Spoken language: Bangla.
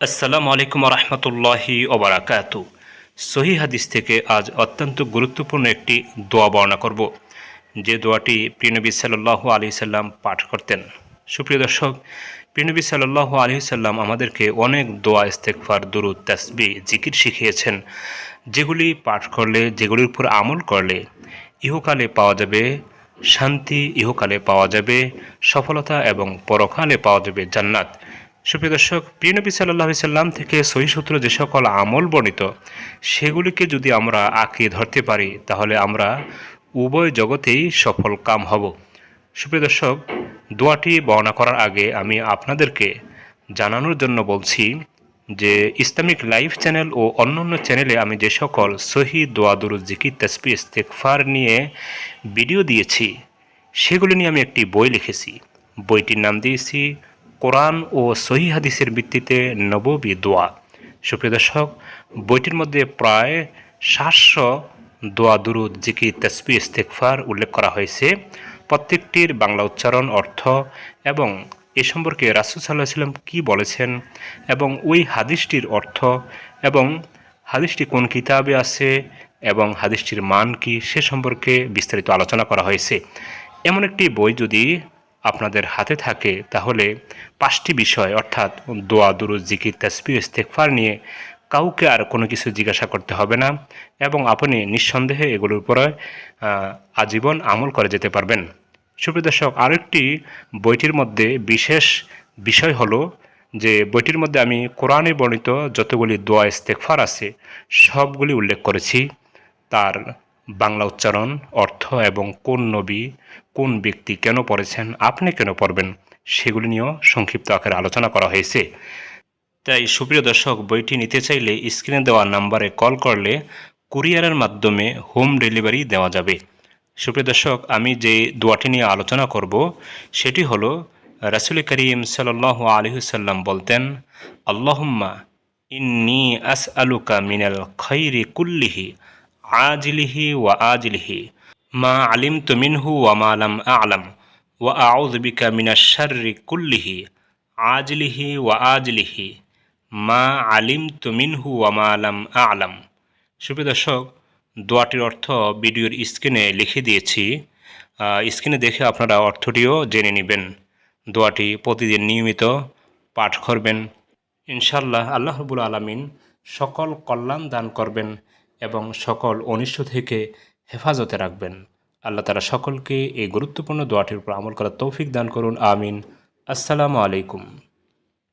আসসালামু আলাইকুম রহমতুল্লাহি ওবরাকাতু। সহি হাদিস থেকে আজ অত্যন্ত গুরুত্বপূর্ণ একটি দোয়া বর্ণনা করব। যে দোয়াটি প্রিয়নবী সাল্লাহ আলি সাল্লাম পাঠ করতেন। সুপ্রিয় দর্শক প্রিয়নবী সাল্লাহ আলি সাল্লাম আমাদেরকে অনেক দোয়া ইস্তেকফার দুরুদ তাসবি জিকির শিখিয়েছেন। যেগুলি পাঠ করলে, যেগুলির উপর আমল করলে ইহকালে পাওয়া যাবে, শান্তি ইহকালে পাওয়া যাবে, সফলতা এবং পরকালে পাওয়া যাবে জান্নাত। সুপ্রিয় দর্শক প্রিয়নবী সাল্লাহ সাল্লাম থেকে সহি সূত্র যে সকল আমল বর্ণিত, সেগুলিকে যদি আমরা আঁকিয়ে ধরতে পারি, তাহলে আমরা উভয় জগতেই সফল কাম হব। সুপ্রিয় দর্শক, দোয়াটি বর্ণনা করার আগে আমি আপনাদেরকে জানানোর জন্য বলছি যে ইসলামিক লাইভ চ্যানেল ও অন্যান্য চ্যানেলে আমি যে সকল সহি দোয়া, দুরুদ, জিকির তসবি ইস্তেকফার নিয়ে ভিডিও দিয়েছি, সেগুলি নিয়ে আমি একটি বই লিখেছি। বইটির নাম দিয়েছি কোরআন ও সহি হাদিসের ভিত্তিতে নববী দোয়া। সুপ্রিয় দর্শক, বইটির মধ্যে প্রায় সাতশো দোয়া, দুরুদ জিকি তসবি ইস্তেকফার উল্লেখ করা হয়েছে। প্রত্যেকটির বাংলা উচ্চারণ, অর্থ এবং এ সম্পর্কে রাসুল সাল্লাহ সাল্লাম কী বলেছেন এবং ওই হাদিসটির অর্থ এবং হাদিসটি কোন কিতাবে আছে এবং হাদিসটির মান কি সে সম্পর্কে বিস্তারিত আলোচনা করা হয়েছে। এমন একটি বই যদি আপনাদের হাতে থাকে, তাহলে পাঁচটি বিষয়, অর্থাৎ দোয়া দুরু জিকির তাসবি ইস্তেকফার নিয়ে কাউকে আর কোনো কিছু জিজ্ঞাসা করতে হবে না এবং আপনি নিঃসন্দেহে এগুলোর উপরে আজীবন আমল করে যেতে পারবেন। সুপ্রিয় দর্শক, আরেকটি বইটির মধ্যে বিশেষ বিষয় হলো যে বইটির মধ্যে আমি কোরআনে বর্ণিত যতগুলি দোয়া ইস্তেকফার আছে, সবগুলি উল্লেখ করেছি। তার বাংলা উচ্চারণ, অর্থ এবং কোন নবী, কোন ব্যক্তি কেন পড়েছেন, আপনি কেন পড়বেন, সেগুলি নিয়েও সংক্ষিপ্ত আকারে আলোচনা করা হয়েছে। তাই সুপ্রিয় দর্শক, বইটি নিতে চাইলে স্ক্রিনে দেওয়া নাম্বারে কল করলে কুরিয়ারের মাধ্যমে হোম ডেলিভারি দেওয়া যাবে। সুপ্রিয় দর্শক, আমি যে দোয়াটি নিয়ে আলোচনা করব, সেটি হলো, রাসুল করিম সাল আলহিসাল্লাম বলতেন, আল্লাহম্মা ইন্নি আস আলুকা মিনাল খৈরি কুল্লিহি আজিলিহি ওয়া আজিলিহি, মা আলিম তু মিনহু ওয়া মা আলাম, ওয়া আউদ বিকা মিনা শার্রি কুল্লিহি, আজলিহি ওয়া আজলিহি, মা আলিম তু মিনহু ওয়া মা আলাম। সুপ্রিয় দর্শক, দোয়াটির অর্থ ভিডিওর স্ক্রিনে লিখে দিয়েছি। স্ক্রিনে দেখে আপনারা অর্থটিও জেনে নেবেন। দোয়াটি প্রতিদিন নিয়মিত পাঠ করবেন। ইনশাল্লাহ আল্লাহ রবুল আলমিন সকল কল্যাণ দান করবেন। এবং সকল অনিষ্ট থেকে হেফাজতে রাখবেন। আল্লাহ তারা সকলকে এই গুরুত্বপূর্ণ দোয়াটির উপর আমল করার তৌফিক দান করুন। আমিন। আসসালামু আলাইকুম।